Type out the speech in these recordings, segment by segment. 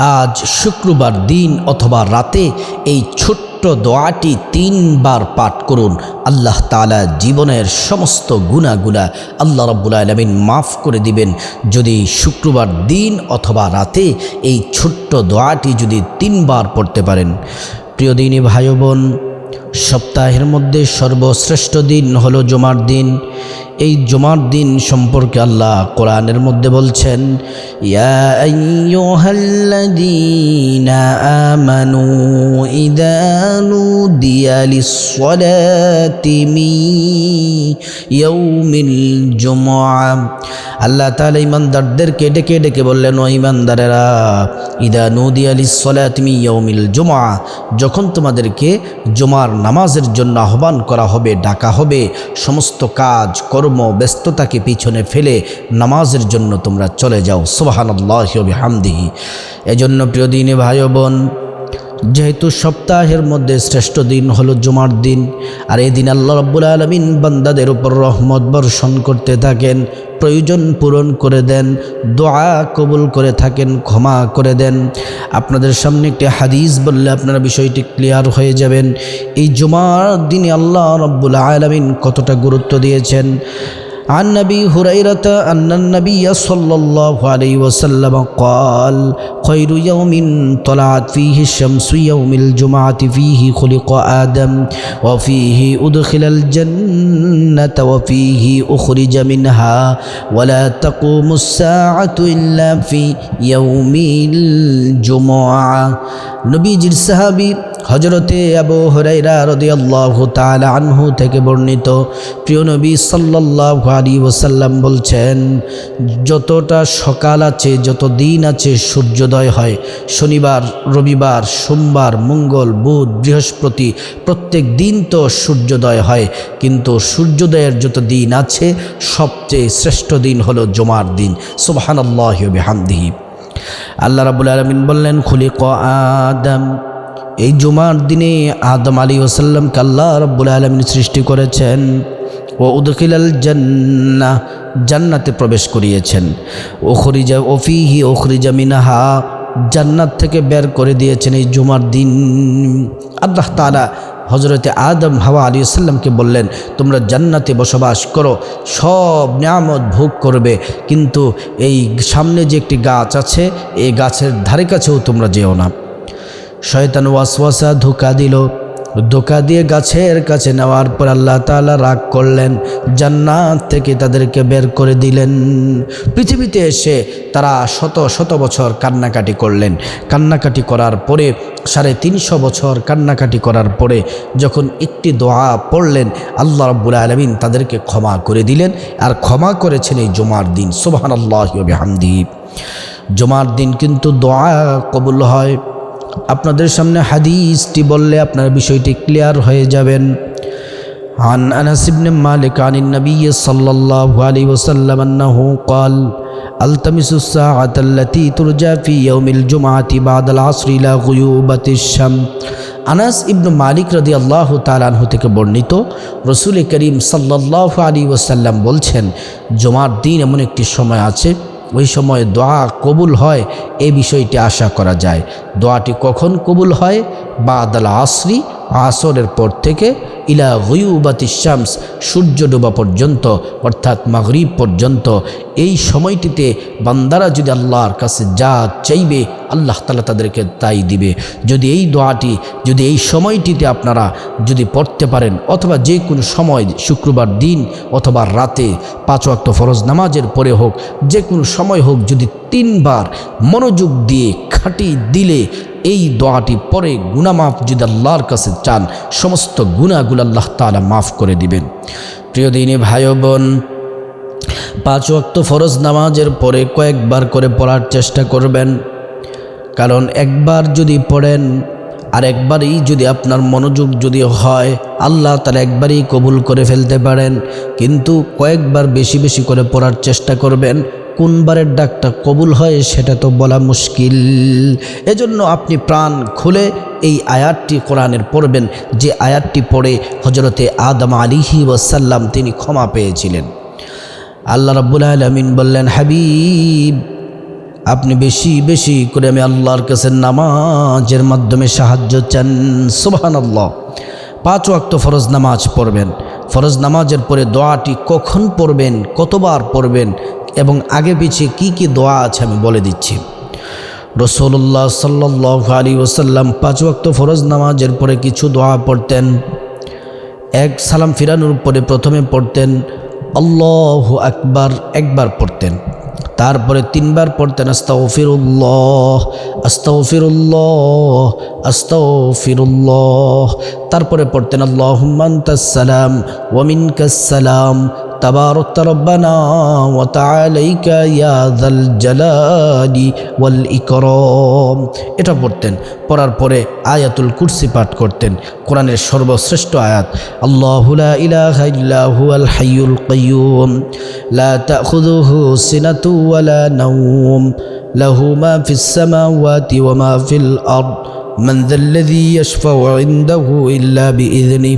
আজ শুক্রবার দিন অথবা রাতে এই ছোট্ট দোয়াটি তিনবার পাঠ করুন। আল্লাহ তালা জীবনের সমস্ত গুণাগুলা আল্লাহ রব্বুল আলমিন মাফ করে দিবেন। যদি শুক্রবার দিন অথবা রাতে এই ছোট্ট দোয়াটি যদি তিনবার পড়তে পারেন। প্রিয় দিনী ভাই বোন সপ্তাহের মধ্যে সর্বশ্রেষ্ঠ দিন হলো জমার দিন। এই জমার দিন সম্পর্কে আল্লাহ কোরআনের মধ্যে বলছেন ইয়া আইয়ুহাল্লাযীনা আমানু ইযা নুদিয়া লিস-সালাতি মিন ইয়াউমিল জুমআ আল্লাহ তাআলা ইমানদারদেরকে ডেকে ডেকে বললেন, ও ইমানদারেরা ইদা নুদিয়া লিস-সালাতি মিন ইয়াউমিল জুমআ, যখন তোমাদেরকে জুমার নামাজের জন্য আহ্বান করা হবে, ডাকা হবে, সমস্ত কাজ, কর্ম, ব্যস্ততাকে পিছনে ফেলে নামাজের জন্য তোমরা চলে যাও। বিহামদিহি। এজন্য প্রিয় দিনে ভাই বোন, যেহেতু সপ্তাহের মধ্যে শ্রেষ্ঠ দিন হলো জুমার দিন, আর এই দিন আল্লাহ রব্বুল আলমিন বান্দাদের উপর রহমত বর্ষণ করতে থাকেন, প্রয়োজন পূরণ করে দেন, দোয়া কবুল করে থাকেন, ক্ষমা করে দেন। আপনাদের সামনে একটি হাদিস বললে আপনারা বিষয়টি ক্লিয়ার হয়ে যাবেন। এই জুমার দিনে আল্লাহ রব্বুল আলমিন কতটা গুরুত্ব দিয়েছেন? عن نبي هريرة أن النبي صلى الله عليه وسلم قال خير يوم طلعت فيه الشمس يوم الجمعة فيه خلق آدم وفيه أدخل الجنة وفيه أخرج منها ولا تقوم الساعة إلا في يوم الجمعة. نبي جل صحابي হজরতে আবু হরাইরা রদিয়াল্লাহু তাআলা আনহু থেকে বর্ণিত প্রিয় নবী সাল্লাল্লাহু আলাইহি ওয়াসাল্লাম বলছেন, যতটা সকাল আছে, যত দিন আছে, সূর্যোদয় হয়। শনিবার, রবিবার, সোমবার, মঙ্গল, বুধ, বৃহস্পতি, প্রত্যেক দিন তো সূর্যোদয় হয়। কিন্তু সূর্যোদয়ের যত দিন আছে, সবচেয়ে শ্রেষ্ঠ দিন হলো জমার দিন। সুবহানাল্লাহি ওয়া বিহামদিহি। আল্লাহ রাবুল আলমিন বললেন খুলি ক আদম এই জুমার দিনে আদম আলী ওসাল্লামকে আল্লাহ রব্বুল আলমিন সৃষ্টি করেছেন ও উদখিলাল জান্না জান্নাতে প্রবেশ করিয়েছেন। ওখরিজা ওফিহি ওখরিজা মিনাহা, জান্নাত থেকে বের করে দিয়েছেন এই জুমার দিন। আল্লাহ তালা হজরতে আদম হাওয়া আলী সাল্লামকে বললেন, তোমরা জান্নাতে বসবাস করো, সব নিয়ামত ভোগ করবে, কিন্তু এই সামনে যে একটি গাছ আছে, এই গাছের ধারে কাছেও তোমরা যেও না। শয়তান ওয়াসওয়াসা ধোকা দিল। ধোকা দিয়ে গাছের কাছে নেওয়ার পর আল্লাহ তাআলা রাগ করলেন, জান্নাত থেকে তাদেরকে বের করে দিলেন। পৃথিবীতে এসে তারা শত শত বছর কান্নাকাটি করলেন। কান্নাকাটি করার পরে, সাড়ে তিনশো বছর কান্নাকাটি করার পরে যখন একটি দোয়া পড়লেন, আল্লাহ রব্বুল আলমিন তাদেরকে ক্ষমা করে দিলেন আর ক্ষমা করেছেন এই জমার দিন। সোবাহান আল্লাহ হামদি জমার দিন কিন্তু দোয়া কবুল হয়। আপনাদের সামনে হাদিসটি বললে আপনার বিষয়টি ক্লিয়ার হয়ে যাবেন عن أنس بن مالك عن النبي صلى الله عليه وسلم أنه قال التمس الساعة التي ترجى في يوم الجمعة بعد العصر إلى غيوبة الشمس আনাস ইবনু মালিক রদি আল্লাহ তালানহু থেকে বর্ণিত রসুল করিম সাল্লাহ আলী ওসাল্লাম বলছেন জমার দিন এমন একটি সময় আছে ওই সময় দোয়া কবুল হয়, এ বিষয়টি আশা করা যায়। দোয়াটি কখন কবুল হয়? বা আদাল আসরি আসরের পর থেকে ইলা গয়ুবাতি শামস, সূর্য ডোবা পর্যন্ত, অর্থাৎ মাগরিব পর্যন্ত, এই সময়টিতে বান্দারা যদি আল্লাহর কাছে যা চাইবে, আল্লাহ তালা তাদেরকে তাই দিবে। যদি এই দোয়াটি, যদি এই সময়টিতে আপনারা যদি পড়তে পারেন, অথবা যে কোনো সময় শুক্রবার দিন অথবা রাতে, পাঁচ ওয়াক্ত ফরজ নামাজের পরে হোক, যে কোনো সময় হোক যদি তিনবার মনোযোগ দিয়ে খাটি দিলে এই দোয়াটি পরে গুণামাফ যদি আল্লাহর কাছে চান, সমস্ত গুণাগুলো আল্লাহ তালা মাফ করে দিবেন। প্রিয় দিনী ভাই বোন, পাঁচ ওয়াক্ত ফরজ নামাজের পরে কয়েকবার করে পড়ার চেষ্টা করবেন। কারণ একবার যদি পড়েন, আর একবারই যদি আপনার মনোযোগ যদি হয়, আল্লাহ তারা একবারই কবুল করে ফেলতে পারেন। কিন্তু কয়েকবার বেশি বেশি করে পড়ার চেষ্টা করবেন। কোনবারের ডাকটা কবুল হয় সেটা তো বলা মুশকিল। এজন্য আপনি প্রাণ খুলে এই আয়াতটি কোরআনের পড়বেন। যে আয়াতটি পড়ে হজরতে আদম আলিহি ওয়াসাল্লাম তিনি ক্ষমা পেয়েছিলেন। আল্লাহ রাব্বুল আলমিন বললেন, হাবিব, আপনি বেশি বেশি করে আমি আল্লাহর কাছে নামাজের মাধ্যমে সাহায্য চান। সুবাহান আল্লাহ পাঁচ ওয়াক্ত ফরজ নামাজ পড়বেন। ফরজ নামাজের পরে দোয়াটি কখন পড়বেন, কতবার পড়বেন এবং আগে পিছিয়ে কি কি দোয়া আছে আমি বলে দিচ্ছি। রসুল্লাহ সাল্লাহ আলী ওসাল্লাম পাঁচ ওয়াক্ত ফরজ নামাজের পরে কিছু দোয়া পড়তেন। এক সালাম ফিরানোর পরে প্রথমে পড়তেন, আল্লাহ আকবার একবার পড়তেন। তারপরে তিনবার পড়তেন আস্তাউফিরুল্লাহ আস্তাউফিরুল্লাহ আস্তাউফিরুল্লাহ তারপরে পড়তেন আল্লাহুম্মান্তাসসালাম ওয়ামিনকাসসালাম তাবারক রব্বানা ওয়া তাআলাইকা ইয়া যাল জালালি ওয়াল ইকরাম এটা পড়তেন পড়ার পরে আয়াতুল কুরসি পাঠ করতেন কোরআনের সর্বশ্রেষ্ঠ আয়াত আল্লাহু লা ইলাহা ইল্লা হুয়াল হাইয়ুল কাইয়্যুম লা তাখুযুহু সিনাতু ওয়ালা নাওম লাহু মা ফিস সামাওয়াতি ওয়া মা ফিল আরদ من ذا الذي يشفع عنده إلا بإذنه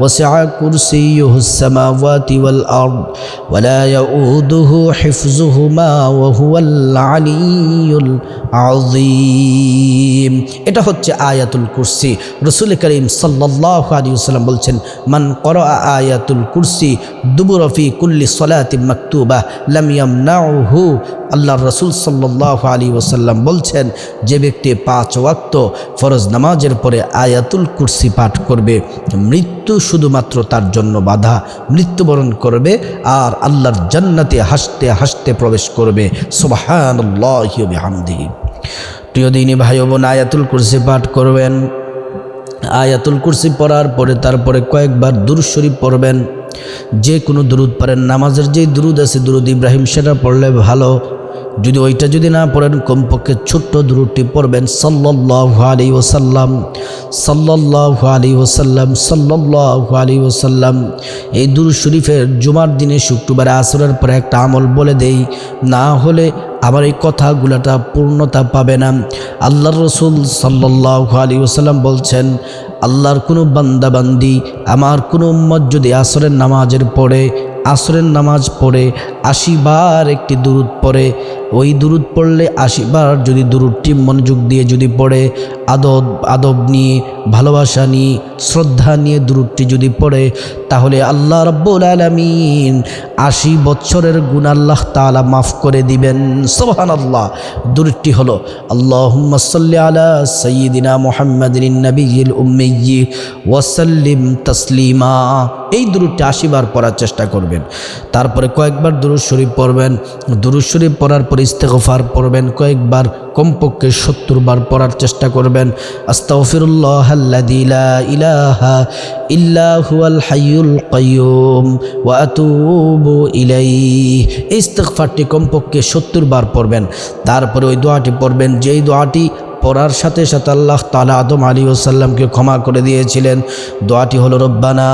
وسع كرسيه السماوات والأرض ولا يؤوده حفظهما وهو العلي العظيم এটা হচ্ছে আয়াতুল কুরসি রসুল করিম সাল্লাহ আলী সাল্লাম বলছেন মান কর আয়াতুল কুরসি দুবুরফি কুল্লি সলাতি মাকতুবা লাম ইয়ামনাউহু আল্লাহ রসুল সাল্লাহ আলী ওসাল্লাম বলছেন যে ব্যক্তি পাঁচ ওয়াক্ত ফরজ নামাজের পরে আয়াতুল কুরসি পাঠ করবে মৃত্যু শুধুমাত্র তার জন্য বাধা। মৃত্যুবরণ করবে আর আল্লাহর জান্নাতে হাসতে হাসতে প্রবেশ করবে। সুবাহানল্লাহামদি প্রিয় দিনী ভাই বোন আয়াতুল কুরসি পাঠ করবেন। আয়াতুল কুরসি পড়ার পরে তারপরে কয়েকবার দুরুদ শরীফ পড়বেন। যে কোনো দুরুদ পারেন নামাজের যেই দুরুদ আছে, দুরুদ ইব্রাহিম সেটা পড়লে ভালো। যদি ওইটা যদি না পড়েন, কমপক্ষে ছোট্ট দুরুদটি পড়বেন। সাল্লাহ আলী ওসাল্লাম সাল্লাহ আলী ওসাল্লাম সাল্লাহ আলী ওসাল্লাম এই দুরুদ শরীফের জুমার দিনে, শুক্রবারে, আসরের পরে একটা আমল বলে দেই, না হলে আমার এই কথাগুলোটা পূর্ণতা পাবে না। আল্লাহর রসুল সাল্লাহ আলী ওসাল্লাম বলছেন, আল্লাহর কোনো বান্দাবান্দি আমার কোনো উম্মত যদি আসরের নামাজের পড়ে, আসরের নামাজ পড়ে আশিবার একটি দুরুদ পড়ে ওই দুরুদ পড়লে আশিবার যদি দুরুদটি মনোযোগ দিয়ে যদি পড়ে, আদব আদব নিয়ে, ভালোবাসা নিয়ে, শ্রদ্ধা নিয়ে দুরুদটি যদি পড়ে, তাহলে আল্লাহ রব্বুল আলমিন আশি বছরের গুণ আল্লাহ তালা মাফ করে দিবেন। সোহান আল্লাহ দুরুদটি হলো আল্লাহ সাল্লি আলা সঈদিনা মোহাম্মদিন নবীল উম্মেয়ি ওয়াসাল্লিম তসলিমা। এই দুরুদটি আশিবার পড়ার চেষ্টা করবেন। তারপরে কয়েকবার দুরুদ শরীফ পড়বেন। দুরুদ শরীফ পড়ার পর ইস্তেগফার পড়বেন কয়েকবার কমপক্ষে সত্তর বার পড়ার চেষ্টা করবেন আস্তাগফিরুল্লাহ আল্লাযী লা ইলাহা ইল্লা হুয়াল হাইয়ুল কাইয়্যুম ওয়া আতুবু ইলাইহি এই ইস্তেগফারটি কমপক্ষে সত্তর বার পড়বেন তারপরে ওই দোয়াটি পড়বেন যেই দোয়াটি পড়ার সাথে সাথে আল্লাহ তালা আদম আলী ওসাল্লামকে ক্ষমা করে দিয়েছিলেন দোয়াটি হলো রব্বানা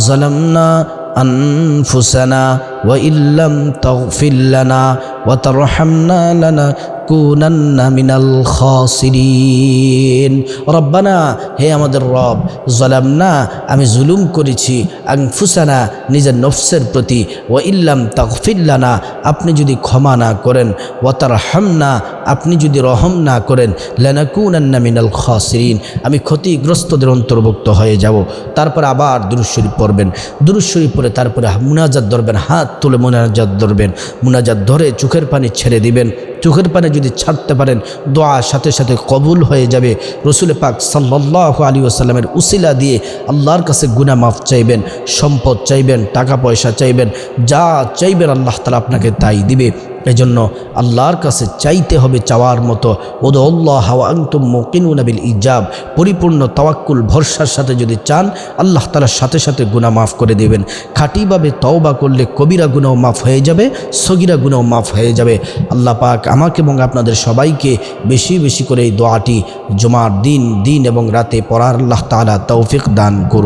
জলামনা أنفسنا وإن لم تغفر لنا وترحمنا لنا তাকুনান্না মিনাল খাসিরিন রব্বানা হে আমাদের রব জলাম না আমি জুলুম করেছি আংফুসানা নিজের নফসের প্রতি ও ইল্লাম তাকফিল্লানা আপনি যদি ক্ষমা না করেন ওয়াতার হামনা আপনি যদি রহম না করেন, লানাকুনান্না মিনাল খাসিরিন, আমি ক্ষতিগ্রস্তদের অন্তর্ভুক্ত হয়ে যাব। তারপর আবার দুরুশরীফ পড়বেন। দুরুশরীফ পরে তারপরে মুনাজাত ধরবেন, হাত তুলে মুনাজাত ধরবেন, মুনাজাত ধরে চোখের পানি ছেড়ে দিবেন। চোখের পানে যদি ছাড়তে পারেন, দোয়া সাথে সাথে কবুল হয়ে যাবে। রসুল পাক সাল্লাহ আলী আসাল্লামের উসিলা দিয়ে আল্লাহর কাছে গুনা মাফ চাইবেন, সম্পদ চাইবেন, টাকা পয়সা চাইবেন, যা চাইবেন আল্লাহ তালা আপনাকে তাই দিবে। এজন্য আল্লাহর কাছে চাইতে হবে চাওয়ার মতো। ওদ আল্লাহ হাওয়া আংতুম মকিনুনাবিল ইজাব। পরিপূর্ণ তাওয়াক্কুল, ভরসার সাথে যদি চান, আল্লাহ তালার সাথে সাথে গুণা মাফ করে দেবেন। খাঁটিভাবে তওবা করলে কবিরা গুণাও মাফ হয়ে যাবে, সগিরা গুণাও মাফ হয়ে যাবে। আল্লাহ পাক আমাকে এবং আপনাদের সবাইকে বেশি বেশি করে এই দোয়াটি জমার দিন দিন এবং রাতে পড়ার আল্লাহ তালা তৌফিক দান করুন।